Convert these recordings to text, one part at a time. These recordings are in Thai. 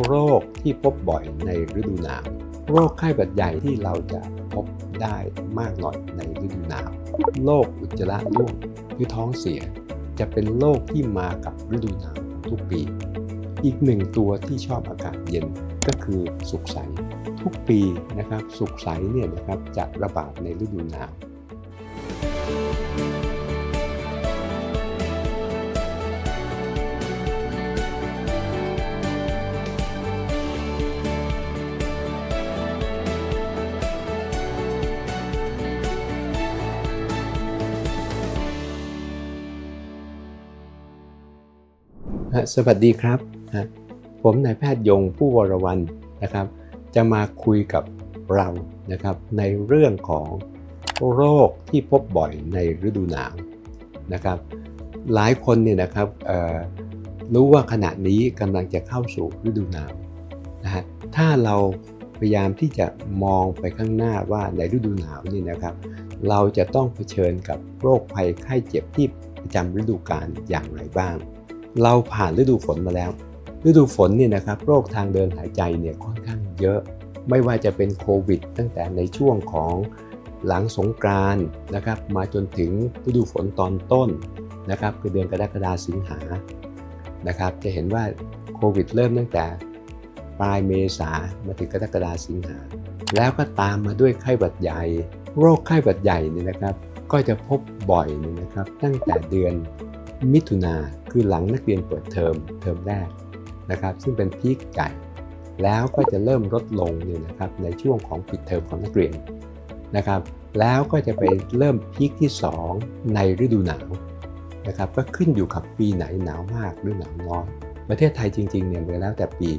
โรคที่พบบ่อยในฤดูหนาว โรคไข้หวัดใหญ่ที่เราจะพบได้มากหน่อยในฤดูหนาว โรคอุจจาระร่วงหรือท้องเสีย จะเป็นโรคที่มากับฤดูหนาวทุกปี อีกหนึ่งตัวที่ชอบอากาศเย็นก็คือสุกใส ทุกปีนะครับสุกใสเนี่ยนะครับจะระบาดในฤดูหนาว สวัสดีครับฮะผมนายแพทย์ยงผู้วรวันนะครับ จะมาคุยกับเรานะครับในเรื่องของโรคที่พบบ่อยในฤดูหนาวนะครับ หลายคนเนี่ยนะครับรู้ว่าขณะนี้กำลังจะเข้าสู่ฤดูหนาวนะฮะถ้าเราพยายามที่จะมองไปข้างหน้าว่าในฤดูหนาวนี่นะครับ เราจะต้องเผชิญกับโรคภัยไข้เจ็บที่ประจำฤดูกาลอย่างไรบ้าง เราผ่านฤดูฝนมาแล้ว ฤดูฝนเนี่ยนะครับโรคทางเดินหายใจเนี่ยค่อนข้างเยอะ ไม่ว่าจะเป็นโควิด ตั้งแต่ในช่วงของหลังสงกรานนะครับ มาจนถึงฤดูฝนตอนต้นนะครับคือเดือนกรกฎาสิงหานะครับ จะเห็นว่าโควิดเริ่มตั้งแต่ปลายเมษามาถึงกรกฎาสิงหาแล้วก็ตามมาด้วยไข้หวัดใหญ่ โรคไข้หวัดใหญ่เนี่ยนะครับ ก็จะพบบ่อยนะครับ ตั้งแต่เดือน มิถุนาคือหลังนักเรียนเปิดเทอมเทอมแรกนะครับซึ่งเป็นพีคใหญ่แล้วก็จะเริ่มลดลงเนี่ยนะครับในช่วงของปิดเทอมของนักเรียนนะครับแล้วก็จะไปเริ่มพีคที่ 2 ในฤดูหนาวนะครับก็ขึ้นอยู่กับปีไหนหนาวมากหรือหนาวน้อย ประเทศไทยจริงๆเนี่ยแล้วแต่ปี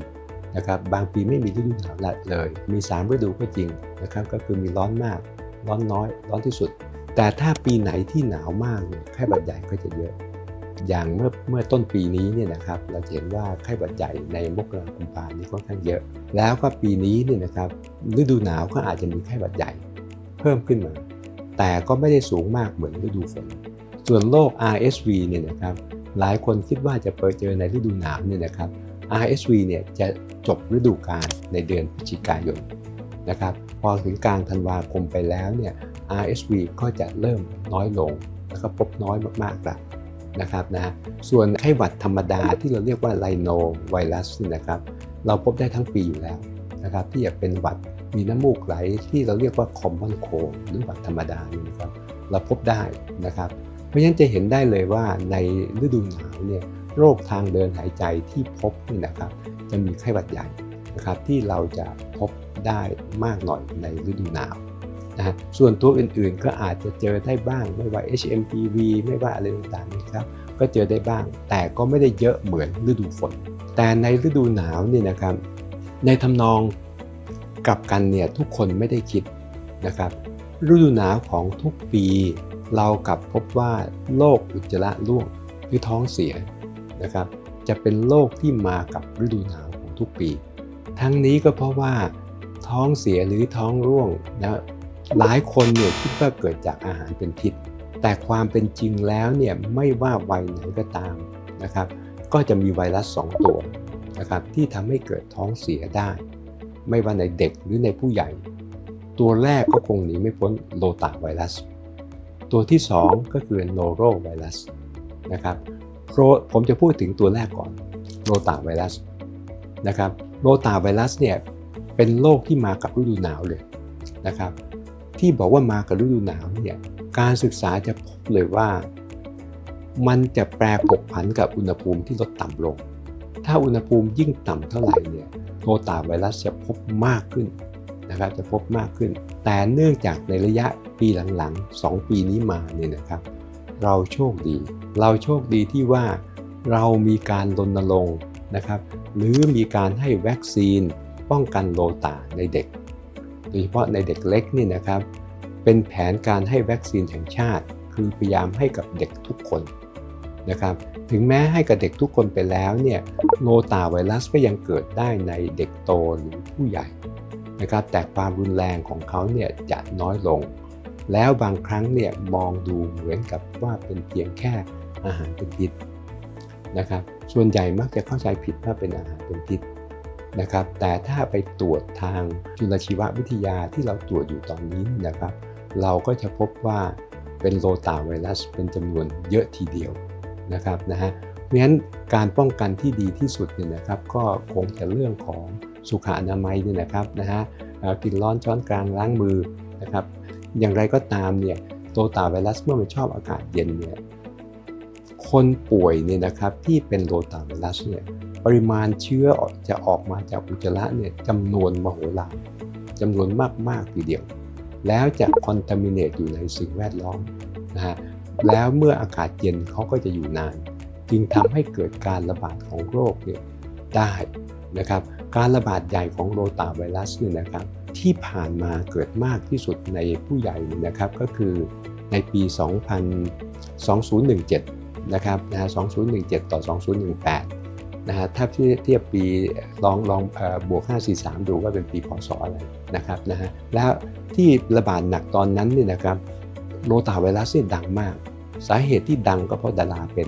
นะครับบางปีไม่มีฤดูหนาวเลย มี 3 ฤดูก็จริงนะครับก็คือมีร้อนมาก ร้อนน้อย ร้อนที่สุด แต่ถ้าปีไหนที่หนาวมากเนี่ยไข้หวัดใหญ่ก็จะเยอะ อย่างเมื่อเมื่อต้นปีนี้เนี่ยนะครับเราเห็นว่าไข้หวัดใหญ่ในมกราคมกุมภานี่ค่อนข้างเยอะ แล้วก็ปีนี้เนี่ยนะครับฤดูหนาวก็อาจจะมีไข้หวัดใหญ่เพิ่มขึ้นมา แต่ก็ไม่ได้สูงมากเหมือนฤดูฝน ส่วนโรค RSV เนี่ยนะครับหลายคนคิดว่าจะเปิดเจอในฤดูหนาวเนี่ยนะครับ RSV เนี่ยจะจบฤดูกาลในเดือนพฤศจิกายนนะครับพอถึงกลางธันวาคมไปแล้วเนี่ย RSV ก็จะเริ่มน้อยลง แล้วก็พบน้อยมากๆแล้ว นะครับนะส่วนไข้หวัดธรรมดาที่เราเรียกว่าไลโนไวรัสนะครับ เราพบได้ทั้งปีอยู่แล้วนะครับที่จะเป็นหวัดมีน้ำมูกไหลที่เราเรียกว่า common cold หรือหวัดธรรมดานี่นะครับเราพบได้นะครับ เพราะฉะนั้นจะเห็นได้เลยว่าในฤดูหนาวเนี่ยโรคทางเดินหายใจที่พบนี่นะครับ จะมีไข้หวัดใหญ่นะครับที่เราจะพบได้มากหน่อยในฤดูหนาว นะส่วนตัวอื่นๆ ก็อาจจะเจอได้บ้างไม่ว่า HMPV ไม่ว่าอะไรต่างๆนะครับก็เจอได้บ้าง แต่ก็ไม่ได้เยอะเหมือนฤดูฝน แต่ในฤดูหนาวเนี่ยนะครับในทำนองกลับกันเนี่ยทุกคนไม่ได้คิดนะครับฤดูหนาวของทุกปี เรากลับพบว่าโรคอุจจาระร่วงหรือท้องเสียนะครับจะเป็นโรคที่มากับฤดูหนาวของทุกปี ทั้งนี้ก็เพราะว่าท้องเสียหรือท้องร่วงนะ หลายคนเนี่ยคิดว่าเกิดจากอาหารเป็นพิษ แต่ความเป็นจริงแล้วเนี่ยไม่ว่าวัยไหนก็ตามนะครับ ก็จะมีไวรัส 2 ตัวนะครับที่ทำให้เกิดท้องเสียได้ ไม่ว่าในเด็กหรือในผู้ใหญ่ ตัวแรกก็คงหนีไม่พ้นโลตาไวรัส ตัวที่ 2 ก็คือโนโรไวรัสนะครับโรผมจะพูดถึงตัวแรกก่อนโลตาไวรัสนะครับโลตาไวรัสเนี่ยเป็นโรคที่มากับฤดูหนาวเลยนะครับ ที่บอกว่ามากับฤดูหนาวเนี่ยการศึกษาจะพบเลยว่า มันจะแปรผกผันกับอุณหภูมิที่ลดต่ำลง ถ้าอุณหภูมิยิ่งต่ำเท่าไหร่เนี่ยโรตาไวรัสจะพบมากขึ้นนะครับจะพบมากขึ้น แต่เนื่องจากในระยะปีหลังๆ 2 ปีนี้มาเนี่ยนะครับ เราโชคดี เราโชคดีที่ว่าเรามีการรณรงค์นะครับ หรือมีการให้วัคซีนป้องกันโรตาในเด็ก ดยเฉพาะในเด็กเล็กนี่นะครับ เป็นแผนการให้วัคซีนแห่งชาติ คือพยายามให้กับเด็กทุกคนนะครับถึงแม้ให้กับเด็กทุกคนไปแล้วเนี่ยโรตาไวรัสก็ยังเกิดได้ในเด็กโตหรือผู้ใหญ่นะครับแต่ความรุนแรงของเขาเนี่ยจะน้อยลง แล้วบางครั้งเนี่ยมองดูเหมือนกับว่าเป็นเพียงแค่อาหารเป็นพิษนะครับส่วนใหญ่มักจะเข้าใจผิดว่าเป็นอาหารเป็นพิษ นะครับแต่ถ้าไปตรวจทางจุลชีววิทยาที่เราตรวจอยู่ตอนนี้นะครับ เราก็จะพบว่าเป็นโรตาไวรัสเป็นจำนวนเยอะทีเดียวนะครับนะฮะเพราะฉะนั้นการป้องกันที่ดีที่สุดเนี่ยนะครับ ก็คงจะเรื่องของสุขอนามัยเนี่ยนะครับนะฮะกินร้อนช้อนกลางล้างมือนะครับอย่างไรก็ตามเนี่ยโรตาไวรัสเมื่อมันชอบอากาศเย็นเนี่ยคนป่วยเนี่ยนะครับที่เป็นโรตาไวรัสเนี่ย ปริมาณเชื้อจะออกมาจากอุจจาระเนี่ยจำนวนมโหฬารจำนวนมากๆทีเดียว แล้วจะคอนตามิเนตอยู่ในสิ่งแวดล้อมนะฮะแล้วเมื่ออากาศเย็นเขาก็จะอยู่นาน จึงทำให้เกิดการระบาดของโรคเนี่ยได้นะครับการระบาดใหญ่ของโรตาไวรัสเนี่ยนะครับที่ผ่านมาเกิดมากที่สุดในผู้ใหญ่นะครับก็คือในปี 2017 นะครับนะ2017 ต่อ 2018 นะฮะถ้าเทียบปีลองลองบวก 543 ดูว่าเป็นปีพศอะไรนะครับนะฮะแล้วที่ระบาดหนักตอนนั้นเนี่ยนะครับโรตาไวรัสเนี่ยดังมาก สาเหตุที่ดังก็เพราะดาราเป็น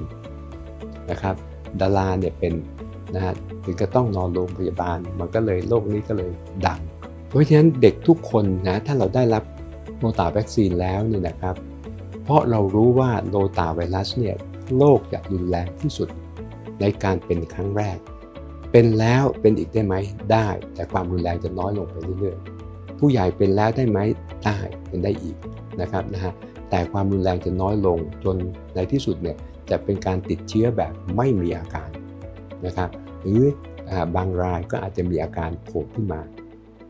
นะครับดาราเนี่ยเป็นนะฮะถึงก็ต้องนอนโรงพยาบาล มันก็เลยโรคนี้ก็เลยดัง เพราะฉะนั้นเด็กทุกคนนะถ้าเราได้รับโรตาวัคซีนแล้วเนี่ยนะครับ เพราะเรารู้ว่าโรตาไวรัสเนี่ยโรคจะรุนแรงที่สุด ในการเป็นครั้งแรก เป็นแล้วเป็นอีกได้ไหมได้ แต่ความรุนแรงจะน้อยลงไปเรื่อยๆ ผู้ใหญ่เป็นแล้วได้ไหมได้เป็นได้อีกนะครับนะฮะแต่ความรุนแรงจะน้อยลงจนในที่สุดเนี่ยจะเป็นการติดเชื้อแบบไม่มีอาการนะครับหรือบางรายก็อาจจะมีอาการโผล่ขึ้นมา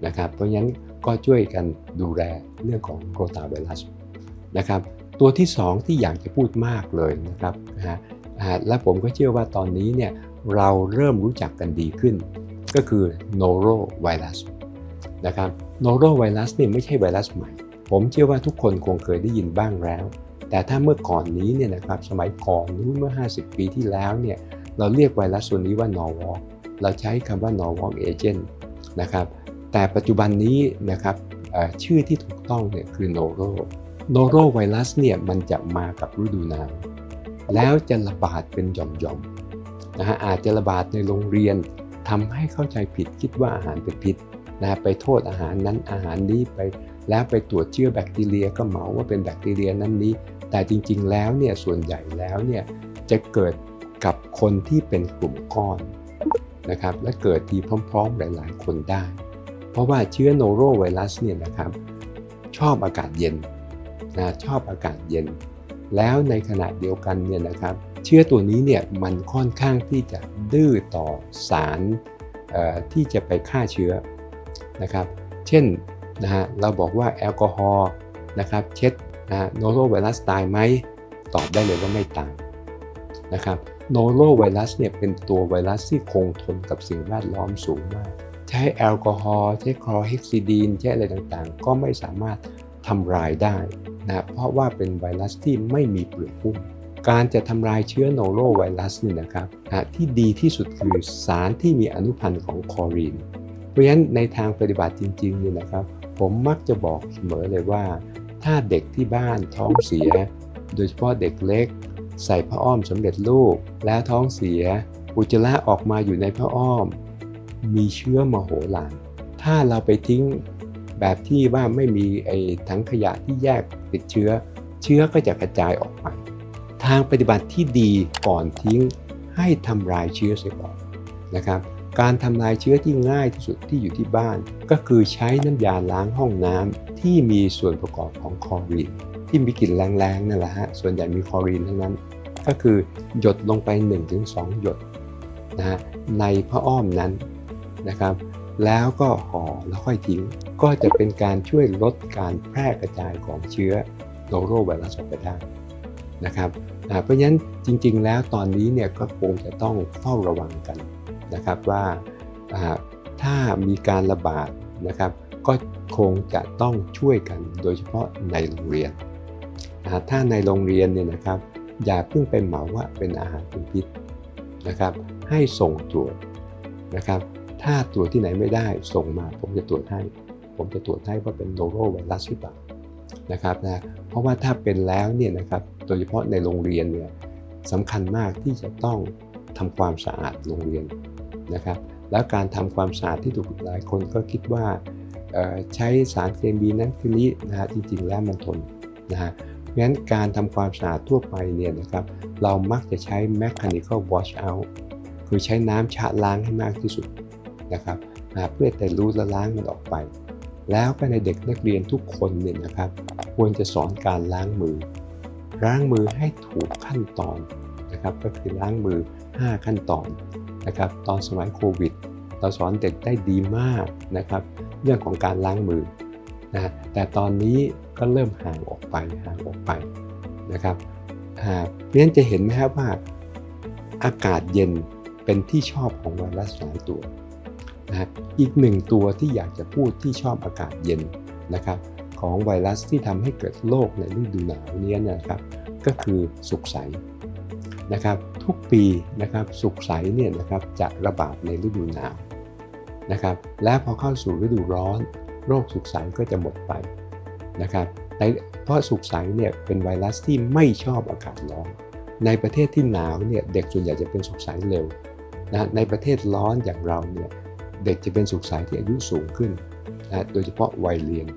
นะครับเพราะฉะนั้นก็ช่วยกันดูแลเรื่องของโรตาไวรัสนะครับตัวที่ 2 ที่อยากจะพูดมากเลยนะครับนะฮะ และผมก็เชื่อว่าตอนนี้เนี่ยเราเริ่มรู้จักกันดีขึ้น ก็คือโนโรไวรัสนะครับโนโรไวรัสเนี่ยไม่ใช่ไวรัสใหม่ ผมเชื่อว่าทุกคนคงเคยได้ยินบ้างแล้ว แต่ถ้าเมื่อก่อนนี้เนี่ยนะครับสมัยก่อนนู้นเมื่อ 50 ปีที่แล้วเนี่ยเราเรียกไวรัสตัวนี้ว่านอวอเราใช้คำว่านอวอเอเจนต์นะครับแต่ปัจจุบันนี้นะครับชื่อที่ถูกต้องเนี่ยคือโนโรโนโรไวรัสเนี่ยมันจะมากับฤดูหนาว แล้วจะระบาดเป็นหย่อมๆนะฮะอาจจะระบาดในโรงเรียนทำให้เข้าใจผิดคิดว่าอาหารเป็นพิษนะไปโทษอาหารนั้นอาหารนี้ไปแล้วไปตรวจเชื้อแบคทีเรียก็เหมาว่าเป็นแบคทีเรียนั้นนี้ แต่จริงๆแล้วเนี่ยส่วนใหญ่แล้วเนี่ยจะเกิดกับคนที่เป็นกลุ่มก้อนนะครับและเกิดทีพร้อมๆหลายๆ คนได้ เพราะว่าเชื้อโนโรไวรัสเนี่ยนะครับชอบอากาศเย็นนะชอบอากาศเย็น แล้วในขณะเดียวกันเนี่ยนะครับเชื้อตัวนี้เนี่ยมันค่อนข้างที่จะดื้อต่อสารที่จะไปฆ่าเชื้อนะครับเช่นนะฮะเราบอกว่าแอลกอฮอล์นะครับเช็ดนะโนโรไวรัสตายไหมตอบได้เลยว่าไม่ตายนะครับโนโรไวรัสเนี่ยเป็นตัวไวรัสที่คงทนกับสิ่งแวดล้อมสูงมาก ใช้แอลกอฮอล์ใช้คลอเฮกซิดีนใช้อะไรต่างๆ ก็ไม่สามารถทำลายได้ นะเพราะว่าเป็นไวรัสที่ไม่มีเปลือกหุ้มการจะทำลายเชื้อโนโรไวรัสนี่นะครับที่ดีที่สุดคือสารที่มีอนุพันธ์ของคอรีน เพราะฉะนั้นในทางปฏิบัติจริงๆนี่นะครับ ผมมักจะบอกเสมอเลยว่า ถ้าเด็กที่บ้านท้องเสีย โดยเฉพาะเด็กเล็ก ใส่ผ้าอ้อมสำเร็จรูปแล้วท้องเสีย อุจจาระออกมาอยู่ในผ้าอ้อม มีเชื้อมโหฬารถ้าเราไปทิ้ง แบบที่ว่าไม่มีไอ้ถังขยะที่แยกติดเชื้อ เชื้อก็จะกระจายออกไป ทางปฏิบัติที่ดีก่อนทิ้งให้ทำลายเชื้อเสียก่อนนะครับ การทำลายเชื้อที่ง่ายที่สุดที่อยู่ที่บ้าน ก็คือใช้น้ำยาล้างห้องน้ำที่มีส่วนประกอบของคลอรีนที่มีกลิ่นแรงๆนั่นแหละฮะส่วนใหญ่มีคลอรีนทั้งนั้น ก็คือหยดลงไป 1-2 หยดนะฮะในผ้าอ้อมนั้นนะครับ แล้วก็ห่อแล้วค่อยทิ้ง ก็จะเป็นการช่วยลดการแพร่กระจายของเชื้อโนโรไวรัสออกไปได้นะครับเพราะฉะนั้นจริง ๆ แล้วตอนนี้เนี่ยก็คงจะต้องเฝ้าระวังกันนะครับว่าถ้ามีการระบาดนะครับ ก็คงจะต้องช่วยกันโดยเฉพาะในโรงเรียน ถ้าในโรงเรียนเนี่ยนะครับ อย่าเพิ่งไปเหมาว่าเป็นอาหารเป็นพิษนะครับ ให้ส่งตรวจนะครับ ถ้าตรวจที่ไหนไม่ได้ส่งมาผมจะตรวจให้ ผมจะตรวจให้ว่าเป็นโนโรไวรัสหรือเปล่านะครับนะเพราะว่าถ้าเป็นแล้วเนี่ยนะครับโดยเฉพาะในโรงเรียนเนี่ยสำคัญมากที่จะต้องทำความสะอาดโรงเรียนนะครับแล้วการทำความสะอาดที่ถูกหลายคนก็คิดว่าใช้สารเคมีนั้นคือนี้นะฮะจริงๆแล้วมันทนนะฮะงั้นการทำความสะอาดทั่วไปเนี่ยนะครับเรามักจะใช้ mechanical wash out คือใช้น้ำชะล้างให้มากที่สุด นะครับเพื่อแต่รู้และล้างมันออกไป แล้วก็ในเด็กนักเรียนทุกคนเนี่ยนะครับ ควรจะสอนการล้างมือ ล้างมือให้ถูกขั้นตอนนะครับ ก็คือล้างมือ 5 ขั้นตอนนะครับ ตอนสมัยโควิดเราสอนเด็กได้ดีมากนะครับ เรื่องของการล้างมือนะแต่ตอนนี้ก็เริ่มห่างออกไปห่างออกไปนะครับเพราะฉะนั้นจะเห็นไหมครับว่าอากาศเย็นเป็นที่ชอบของไวรัสหลายตัว นะอีกหนึ่งตัวที่อยากจะพูดที่ชอบอากาศเย็นนะครับของไวรัสที่ทำให้เกิดโรคในฤดูหนาวนี้นะครับ ก็คือสุกใสนะครับทุกปีนะครับสุกใสเนี่ยนะครับจะระบาดในฤดูหนาวนะครับและพอเข้าสู่ฤดูร้อน โรคสุกใสก็จะหมดไปนะครับเพราะสุกใสเนี่ยเป็นไวรัสที่ไม่ชอบอากาศร้อน ในประเทศที่หนาวเนี่ยเด็กส่วนใหญ่จะเป็นสุกใสเร็วนะในประเทศร้อนอย่างเราเนี่ย เด็กจะเป็นสุกใสที่อายุสูงขึ้นนะโดยเฉพาะวัยเรียน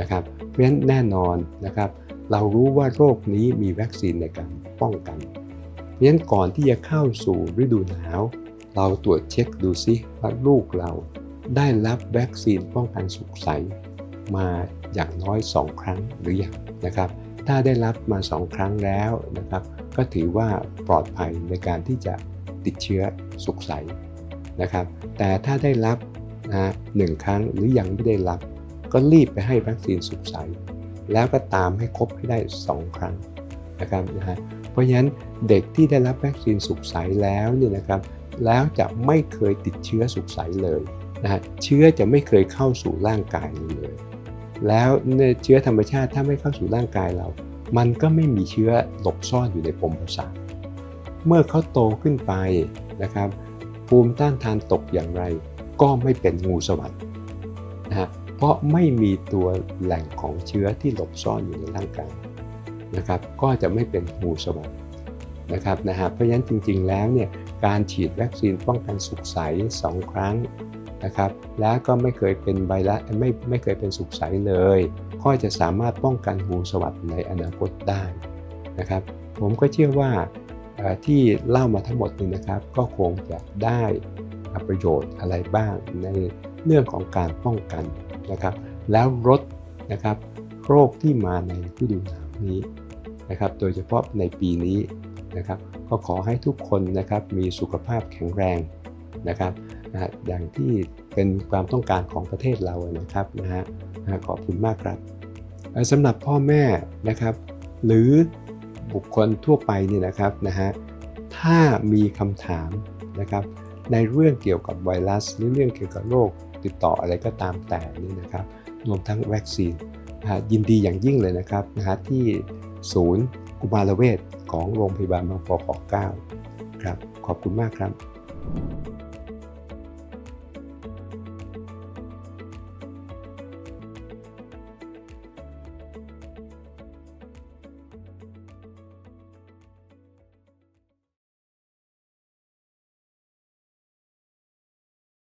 นะครับ เพราะฉะนั้นแน่นอนนะครับ เรารู้ว่าโรคนี้มีวัคซีนในการป้องกัน เพราะฉะนั้นก่อนที่จะเข้าสู่ฤดูหนาว เราตรวจเช็คดูซิว่าลูกเราได้รับวัคซีนป้องกันสุกใสมาอย่างน้อย 2 ครั้งหรือยังนะครับ ถ้าได้รับมา 2 ครั้งแล้วนะครับ ก็ถือว่าปลอดภัยในการที่จะติดเชื้อสุกใส นะครับแต่ถ้าได้รับนะหนึ่งครั้งหรือยังไม่ได้รับ ก็รีบไปให้วัคซีนสุกใสแล้วก็ตามให้ครบให้ได้ 2 ครั้งนะครับนะฮะเพราะฉะนั้นเด็กที่ได้รับวัคซีนสุกใสแล้วเนี่ยนะครับแล้วจะไม่เคยติดเชื้อสุกใสเลยนะฮะเชื้อจะไม่เคยเข้าสู่ร่างกายเลย แล้วเชื้อธรรมชาติถ้าไม่เข้าสู่ร่างกายเรา มันก็ไม่มีเชื้อหลบซ่อนอยู่ในปมประสาทเมื่อเขาโตขึ้นไปนะครับ ภูมิต้านทานตกอย่างไร ก็ไม่เป็นงูสวัสด์นะฮะเพราะไม่มีตัวแหล่งของเชื้อที่หลบซ่อนอยู่ในร่างกายนะครับ ก็จะไม่เป็นงูสวัสด์นะครับนะฮะเพราะฉะนั้นจริง ๆ แล้วเนี่ยการฉีดวัคซีนป้องกันสุกใส2ครั้งนะครับ แล้วก็ไม่เคยเป็นไวรัสไม่ไม่เคยเป็นสุกใสเลย ก็จะสามารถป้องกันงูสวัสด์ในอนาคตได้นะครับ ผมก็เชื่อว่า ที่เล่ามาทั้งหมดนี้นะครับ ก็คงจะได้ประโยชน์อะไรบ้างในเรื่องของการป้องกันนะครับ แล้วลดนะครับโรคที่มาในฤดูหนาวนี้นะครับ โดยเฉพาะในปีนี้นะครับ ก็ขอให้ทุกคนนะครับมีสุขภาพแข็งแรงนะครับอย่างที่เป็นความต้องการของประเทศเรานะครับนะฮะขอบคุณมากครับสำหรับพ่อแม่นะครับ หรือ บุคคลทั่วไปนี่นะครับนะฮะถ้ามีคำถามนะครับในเรื่องเกี่ยวกับไวรัส หรือเรื่องเกี่ยวกับโรคติดต่ออะไรก็ตามแต่นี่นะครับรวมทั้งวัคซีนยินดีอย่างยิ่งเลยนะครับนะฮะที่ศูนย์กุมารเวชของโรงพยาบาลบางปอขอ9ครับขอบคุณมากครับ